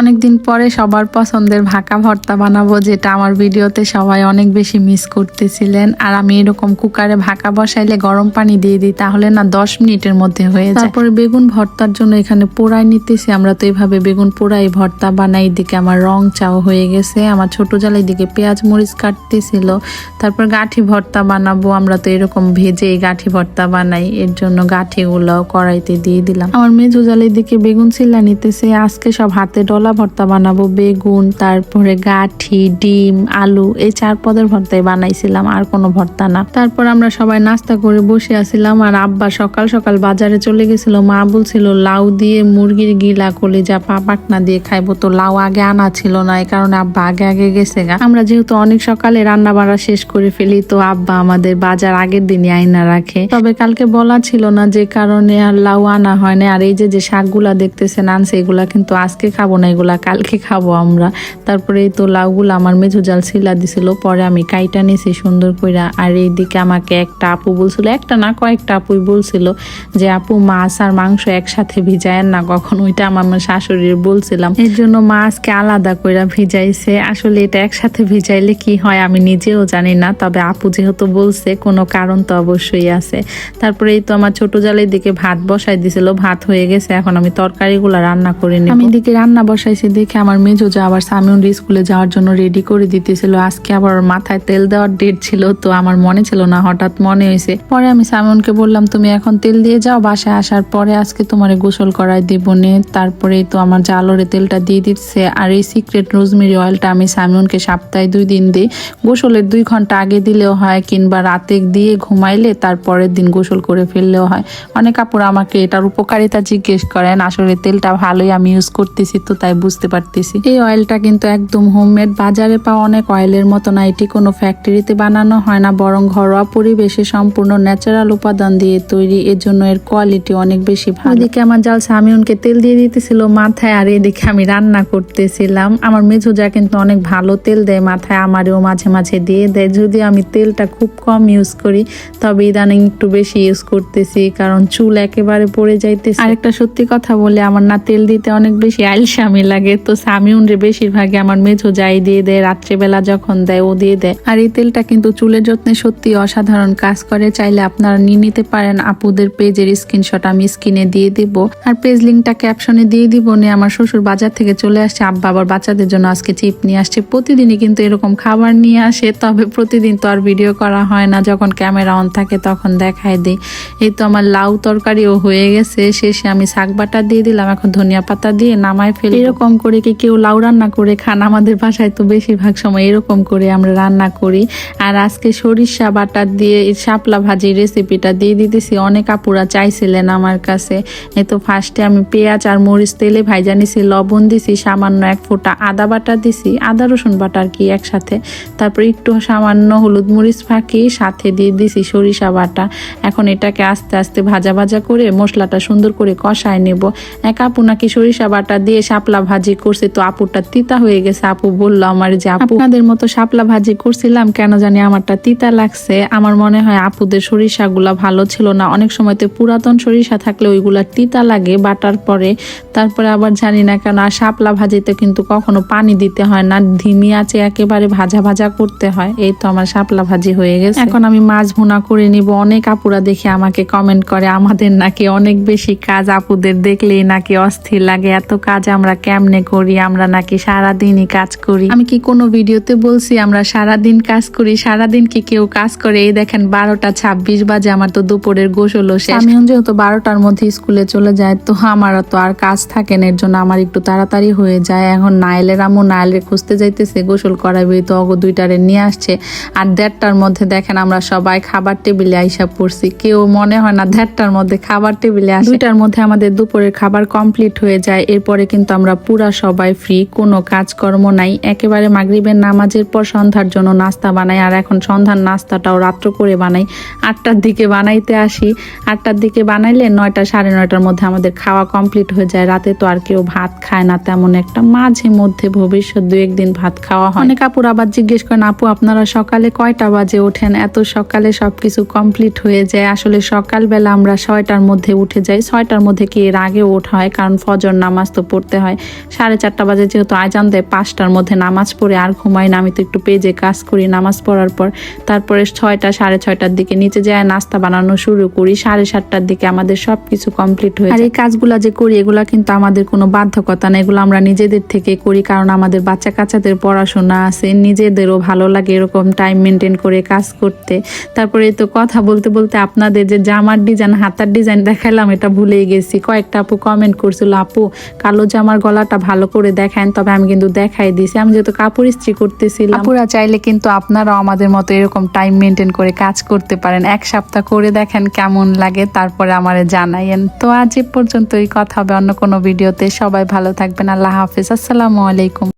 অনেকদিন পরে সবার পছন্দের ভাকা ভর্তা বানাবো, যেটা আমার ভিডিওতে সবাই অনেক বেশি মিস করতেছিলেন। আর আমি এরকম কুকারে ভাকা বসাইলে গরম পানি দিয়ে দিই, তাহলে না দশ মিনিটের মধ্যে হয়ে যায়। তারপরে বেগুন ভর্তার জন্য এখানে পোড়াই নিতেছি, আমরা তো এইভাবে বেগুন পোড়াই ভর্তা বানাই, এদিকে আমার রং চাও হয়ে গেছে। আমার ছোট জাল এদিকে পেঁয়াজ মরিচ কাটতেছিল, তারপর গাঠি ভর্তা বানাবো, আমরা তো এরকম ভেজে গাঠি ভর্তা বানাই, এর জন্য গাঠিগুলো কড়াইতে দিয়ে দিলাম। আমার মেজো জালের দিকে বেগুন চিল্লা নিতেছে, আজকে সব হাতে ডলা ভর্তা বানাবো, বেগুন, তারপরে গাঠি, ডিম, আলু, এই চার পদের ভর্তাই বানাইছিলাম, আর কোনো ভর্তা না। তারপর আমরা সবাই নাস্তা করে বসে আছিলাম, আর আব্বা সকাল সকাল বাজারে চলে গেছিল। মা বলছিল, লাউ দিয়ে মুরগির গিলা কলিজা পা পাকনা দিয়ে খাইবো। তো লাউ আগে আনা ছিল না, এই কারণে আব্বা আগে আগে গেছে গা। আমরা যেহেতু অনেক সকালে রান্না বাড়া শেষ করে ফেলি, তো আব্বা আমাদের বাজার আগের দিনই আইনা রাখে। তবে কালকে বলা ছিল না যে কারণে আর লাউ আনা হয় না আর এই যে যে শাকগুলা দেখতেছেন, আনছে, এগুলা কিন্তু আজকে খাব না এগুলা কালকে খাব আমরা। তারপরে তো লাউগুলো আমার মেঝো জাল ছিলা দিছিল, পরে আমি কাইটা নিয়েছি সুন্দর কইরা। আর এইদিকে আমাকে একটা আপু বলছিল, একটা না কয়েকটা আপুই বলছিল যে, আপু, মাছ আর মাংস একসাথে ভিজায় না। কখন ওইটা আমার আমার শাশুড়ির বলছিলাম। এর জন্য মাছকে আলাদা কইরা ভিজাইছে। আসলে এটা একসাথে ভিজাইলে কি হয় আমি নিজেও জানি না, তবে আপু যেহেতু বলছে, কোনো কারণ তো অবশ্যই আছে। তারপরে এই তো আমার ছোট জালের দিকে ভাত বসাই দিছিল, ভাত হয়ে গেছে, এখন আমি তরকারিগুলো রান্না করে নিব। আমি এদিকে রান্না বসাইছি দেখে আমার মেজো যা, আবার সামিউন স্কুলে যাওয়ার জন্য রেডি করে দিতেছিল। আজকে আবার মাথায় তেল দেওয়ার ডেট ছিল, তো আমার মনে ছিল না, হঠাৎ মনে হয়েছে। পরে আমি সামিউনকে বললাম, তুমি এখন তেল দিয়ে যাও, বাসায় আসার পরে আজকে তোমার গোসল করাই দিব নে। তারপরে তো আমার জালরে তেলটা দিয়ে দিচ্ছে, আর এই সিক্রেট রোজমেরি অয়েলটা আমি সামিউনকে সপ্তাহে দুই দিন দিই। গোসলের দুই ঘণ্টা আগে দিলেও হয়, কিংবা রাতে দিয়ে ঘুমাইলে তারপরের দিন গোসল করে ফেললেও হয়। অনেক আপুরা আমাকে এটার উপকারিতা জিজ্ঞেস করেন, আসলে তেলটা ভালোই আমি ইউজ করতেছি তো তাই বুঝতে পারতেছি। এই অয়েলটা কিন্তু একদম হোমমেড বাজারে পাওয়া অনেক অয়েলের মতো না এটি কোনো ফ্যাক্টরিতে বানানো হয় না বরং ঘরোয়া পরিবেশে সম্পূর্ণ ন্যাচারাল উপাদান দিয়ে তৈরি। এর জন্য এর কোয়ালিটি অনেক বেশি ভালো। এদিকে আমার জাল সামিউনকে তেল দিয়ে দিতেছিল মাথায় আর এদিকে আমি রান্না করতেছিলাম। আমার মেঝো যা কিন্তু অনেক ভালো তেল দেয় মাথায় আমারও মাঝে মাঝে দিয়ে দেয়। যদি আমি তেলটা খুব কম ইউজ করি তবে ইদানিং একটু বেশি ইউজ করতেছি কারণ চুল একেবারে পড়ে যাইতেছে। আরেকটা সত্যি কথা বলে আমার না তেল দিতে অনেক বেশি আলসামি লাগে। তো সামিউন রে বেশিরভাগই আমার মেঝো যাই দিয়ে দেয়, রাত্রেবেলা যখন দেয় ও দিয়ে দেয়। আর এই তেলটা কিন্তু চুলের যত্নে সত্যি অসাধারণ কাজ করে। চাইলে আপনারা নিয়ে নিতে পারেন। আপুদের পেজের স্ক্রিনশট আমি স্ক্রিনে দিয়ে দিব। আর পেজ লিঙ্কটা ক্যাপশনে দিয়ে দিব। নিয়ে আমার শ্বশুর বাজার থেকে চলে আসছে। আব্বা আবার বাচ্চাদের জন্য আজকে চিপ নিয়ে আসছে। প্রতিদিনই কিন্তু এরকম খাবার নিয়ে আসে। তবে প্রতিদিন তো আর ভিডিও করা হয় না। যখন ক্যামেরা অন থাকে তখন দেখায় দিই। এই তো আমার লাউ তরকারিও হয়ে গেছে। শেষে আমি শাক বাটা দিয়ে দিলাম। এখন ধনিয়া পাতা দিয়ে নামায় ফেলি এরকম করে কি কেউ লাউ রান্না করে খান? আমাদের বাসায় তো বেশিরভাগ সময় এরকম করে আমরা রান্না করি। আর আজকে সরিষা বাটা দিয়ে শাপলা ভাজির রেসিপিটা দিয়ে দিতেছি। অনেক আপুরা চাইছিলেন আমার কাছে। এই তো ফার্স্টে আমি পেঁয়াজ আর মরিচ তেলে ভাইজা নিছি, লবণ দিছি, সামান্য এক ফোঁটা আদা বাটা দিছি, আদা, রসুন বাটা আর কি একসাথে। তারপর একটু সামান্য হলুদ মরিচ ফাঁকি, সাথে দিয়ে দিছি সরিষা বাটা। এখন এটাকে আস্তে আস্তে ভাজা ভাজা করে মশলাটা সুন্দর করে কষায় নেব। এক আপু নাকি সরিষা বাটা দিয়ে শাপলা ভাজি করছে, তো আপুটা তিতা হয়ে গেছে। আপু বলল আমার যে আপনাদের মতো শাপলা ভাজি করছিলাম, কেন জানি আমারটা তিতা লাগছে। আমার মনে হয় আপুদের সরিষাগুলা ভালো ছিল না। অনেক সময় তো পুরাতন সরিষা থাকলে ওইগুলা তিতা লাগে বাটার পরে। তারপরে আবার জানি না কেন, আর শাপলা ভাজিতে কিন্তু কখনো পানি দিতে হয় না। ধিমি আছে, একেবারে ভাজা ভাজা করতে হয়। এই তো আমার শাপলা ভাজি হয়ে গেছে। এখন আমি মাছ ভুনা করে নিব। অনেক আপুরা দেখে আমাকে কমেন্ট করে, আমাদের নাকি অনেক বেশি কাজ, আপুদের দেখলেই নাকি অস্থির লাগে। এত কাজ আমরা কেমনে করি, আমরা নাকি সারাদিনই কাজ করি? আমি কি কোনো ভিডিওতে বলছি, আমরা সারাদিন কাজ করি, সারাদিন কি কেউ কাজ করে? এই দেখেন, বারোটা ছাব্বিশ বাজে, আমার তো দুপুরের গোসলও শেষ। আমি যেহেতু বারোটার মধ্যে স্কুলে চলে যায়, তো আমার তো আর কাজ থাকে না, এর জন্য আমার একটু তাড়াতাড়ি হয়ে যায়। এখন নাইলের আমু নাইলের খুঁজতে যাইতেছে, গোসল করাবে, তো অগো দুইটারে নিয়ে আসছে। আর দেড়টার মধ্যে দেখেন, আমরা সবাই খাবার টেবিলে আইসা পড়ছি। কেউ মনে হয় না, দেড়টার মধ্যে খাবার টেবিলে আসে। দুইটার মধ্যে আমাদের দুপুরের খাবার কমপ্লিট হয়ে যায়, এরপরে কিন্তু আমরা পুরা সবাই ফ্রি কোনো কাজকর্ম নাই। একেবারে মাগরিবের নামাজের পর সন্ধ্যার জন্য নাস্তা বানাই, আর এখন সন্ধ্যার নাস্তাটাও রাত্র করে বানাই। আটটার দিকে বানাইতে আসি। আটটার দিকে বানাইলে নয়টা, সাড়ে নয়টার মধ্যে আমাদের খাওয়া কমপ্লিট হয়ে যায়। রাতে তো আর কেউ ভাত খায় না, তেমন একটা মাঝে মধ্যে ভবিষ্যৎ দু একদিন ভাত খাওয়া হয়। অনেক আপুর আবার জিজ্ঞেস করেন, আপু, আপনারা সকালে কয়টা বাজে ওঠেন? এত সকালে সব কিছু কমপ্লিট হয়ে যায়। আসলে সকালবেলা আমরা ছয়টার মধ্যে উঠে যাই। ছয়টার মধ্যে কি এর আগে ওঠা হয়? কারণ ফজর নামাজ তো পড়তে হয়। সাড়ে চারটা বাজে যেহেতু আজান দেয় পাঁচটার মধ্যে নামাজ পড়ে আর ঘুমাই না। আমি তো একটু পেজে কাজ করি নামাজ পড়ার পর। তারপরে ছয়টা সাড়ে ছয়টার দিকে নিচে যায় নাস্তা বানানো শুরু করি। সাড়ে সাতটার দিকে আমাদের সব কিছু কমপ্লিট হয়ে আর এই কাজগুলা যে করি এগুলা কিন্তু আমাদের কোনো বাধ্যকতা না এগুলো আমরা নিজেদের থেকে করি কারণ আমাদের বাচ্চা কাচ্চাদের পড়াশোনা আছে নিজেদেরও ভালো লাগে এরকম টাইম মেনটেন করে কাজ করতে। তারপরে তো কথা বলতে বলতে আপনাদের যে জামার ডিজাইন হাতার ডিজাইন দেখালাম এটা ভুলেই গেছি। কয়েকটা আপু কমেন্ট করছিল আপু কালো জামার গলাটা ভালো করে দেখান, তবে আমি কিন্তু দেখাই দিছি আমি যেহেতু কাপড় ইস্ত্রি করতেছিলাম। আপুরা চাইলে কিন্তু আপনারাও আমাদের মতো এরকম টাইম মেনটেন করে কাজ করতে পারেন। এক সপ্তাহ করে দেখেন কেমন লাগে, তারপরে আমারে জানাইয়েন। তো আজ এ পর্যন্তই, কথা হবে অন্য কোনো ভিডিওতে। সবাই ভালো থাকবেন, আল্লাহ হাফিজ। আসসালামু আলাইকুম।